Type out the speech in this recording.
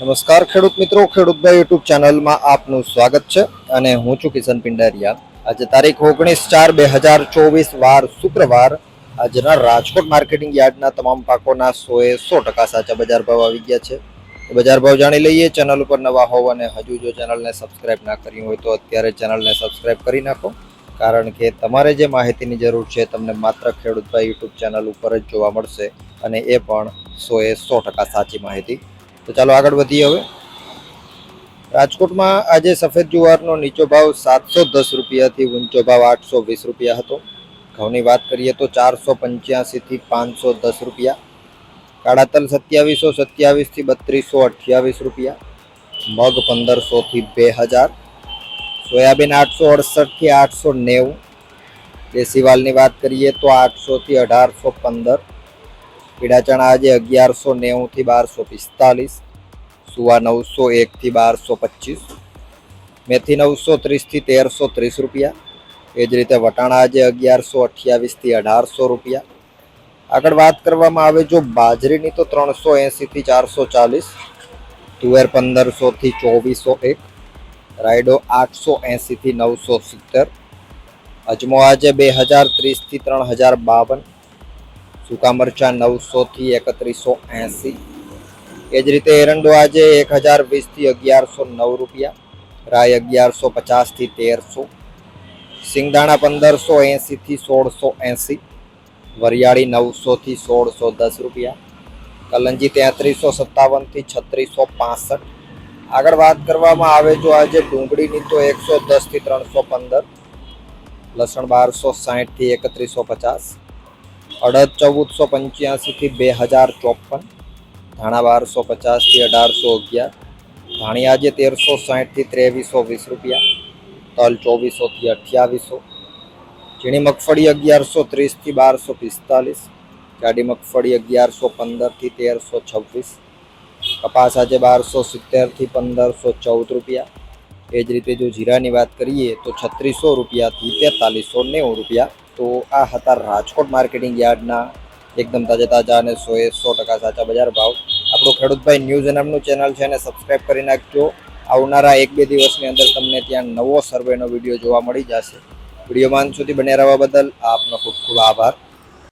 નમસ્કાર ખેડૂત મિત્રો ખેડૂતભાઈ યુટ્યુબ ચેનલમાં આપનું સ્વાગત છે અને હું છું કિશન પિંડારિયા. આજે તારીખ ઓગણીસ ચાર બે હજાર ચોવીસ, વાર શુક્રવાર. આજના રાજકોટ માર્કેટિંગ યાર્ડના તમામ પાકોના સોએ સો ટકા સાચા બજાર ભાવ આવી ગયા છે. બજાર ભાવ જાણી લઈએ, ચેનલ ઉપર નવા હોવ અને હજુ જો ચેનલને સબસ્ક્રાઇબ ના કરી હોય તો અત્યારે ચેનલને સબસ્ક્રાઇબ કરી નાખો. કારણ કે તમારે જે માહિતીની જરૂર છે તમને માત્ર ખેડૂતભાઈ યુટ્યુબ ચેનલ ઉપર જ જોવા મળશે અને એ પણ સો એ સો ટકા સાચી માહિતી. તો ચાલો આગળ વધીએ હવે. રાજકોટમાં આજે સફેદ જુવારનો નીચો ભાવ સાતસો દસ રૂપિયાથી ઊંચો ભાવ આઠસો વીસ રૂપિયા હતો. ઘઉંની વાત કરીએ તો ચારસો પંચ્યાસીથી પાંચસો દસ રૂપિયા. કાળા તલ સત્યાવીસો, સત્યાવીસથી બત્રીસો અઠ્યાવીસ રૂપિયા. મગ પંદરસોથી બે હજાર. સોયાબીન આઠસો અડસઠથી આઠસો નેવું. દેશીવાલની વાત કરીએ તો આઠસોથી અઢારસો પંદર. પીળા ચણા આજે અગિયારસો નેવુંથી બારસો પિસ્તાલીસ, સુવા નવસો એકથી બારસો પચીસ, મેથી નવસો ત્રીસથી તેરસો ત્રીસ રૂપિયા. એ જ રીતે વટાણા આજે અગિયારસો અઠ્યાવીસથી અઢારસો રૂપિયા. આગળ વાત કરવામાં આવે જો બાજરીની તો ત્રણસો એંસીથી ચારસો ચાલીસ, તુવેર પંદરસોથી ચોવીસો એક, રાયડો આઠસો એંસીથી નવસો સિત્તેર, અજમો આજે બે હજાર ત્રીસથી ત્રણ હજાર બાવન સૂકા મરચાં નવસોથી એકત્રીસો એંસી. એ જ રીતે એરંડો આજે એક હજાર વીસથી અગિયારસો નવ રૂપિયા રાય અગિયારસો પચાસથી તેરસો, સિંગદાણા પંદરસો એંસીથી સોળસો એંસી, વરિયાળી નવસોથી સોળસો દસ રૂપિયા, કલંજી તેત્રીસો સત્તાવનથી છત્રીસો પાસઠ. આગળ વાત કરવામાં આવે જો આજે ડુંગળીની તો એકસો દસથી ત્રણસો પંદર, લસણ બારસો સાહીઠથી એકત્રીસો પચાસ અડદ ચૌદસો પંચ્યાસીથી બે હજાર ચોપન, ધાણા બારસો પચાસથી અઢારસો અગિયાર ધાણી આજે તેરસો સાહીઠથી ત્રેવીસો વીસ રૂપિયા, તલ ચોવીસોથી અઠ્યાવીસો, ઝીણી મગફળી અગિયારસો ત્રીસથી બારસો પિસ્તાલીસ, જાડી મગફળી અગિયારસો પંદરથી તેરસો છવ્વીસ, કપાસ આજે બારસો સિત્તેરથી પંદરસો ચૌદ રૂપિયા. એ જ રીતે જો જીરાની વાત કરીએ તો છત્રીસો રૂપિયાથી તેતાલીસો નેવું રૂપિયા. તો આ હતા રાજકોટ માર્કેટિંગ યાર્ડના એકદમ તાજા તાજા અને સો એ સો ટકા સાચા બજાર ભાવ. આપણું ખેડૂતભાઈ ન્યૂઝ નામનું ચેનલ છે, એને સબસ્ક્રાઈબ કરી નાખજો. આવનારા એક બે દિવસની અંદર તમને ત્યાં નવો સર્વેનો વીડિયો જોવા મળી જશે. વિડીયોમાં સુધી બન્યા રહેવા બદલ આપનો ખૂબ ખૂબ આભાર.